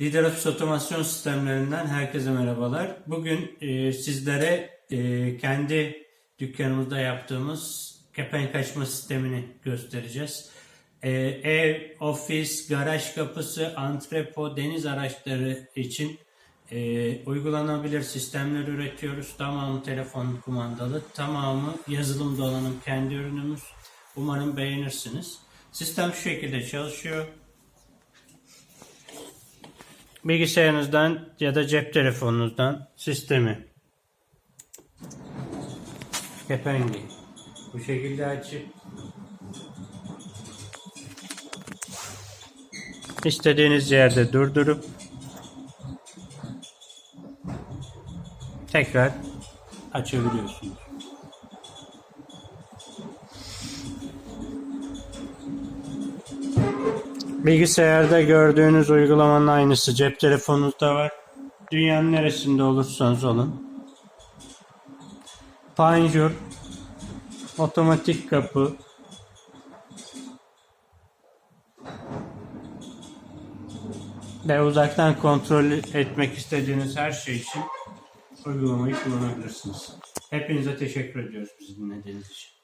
LiderOps otomasyon sistemlerinden herkese merhabalar. Bugün e, sizlere e, kendi dükkanımızda yaptığımız kepenk açma sistemini göstereceğiz. E, ev, ofis, garaj kapısı, antrepo, deniz araçları için e, uygulanabilir sistemler üretiyoruz. Tamamı telefon kumandalı, tamamı yazılım donanım kendi ürünümüz. Umarım beğenirsiniz. Sistem şu şekilde çalışıyor. Bilgisayarınızdan ya da cep telefonunuzdan sistemi kepengi bu şekilde açıp istediğiniz yerde durdurup tekrar açabiliyorsunuz. Bilgisayarda gördüğünüz uygulamanın aynısı cep telefonunuzda var. Dünyanın neresinde olursanız olun. Panjur, otomatik kapı, ve uzaktan kontrol etmek istediğiniz her şey için uygulamayı kullanabilirsiniz. Hepinize teşekkür ediyoruz bizi dinlediğiniz için.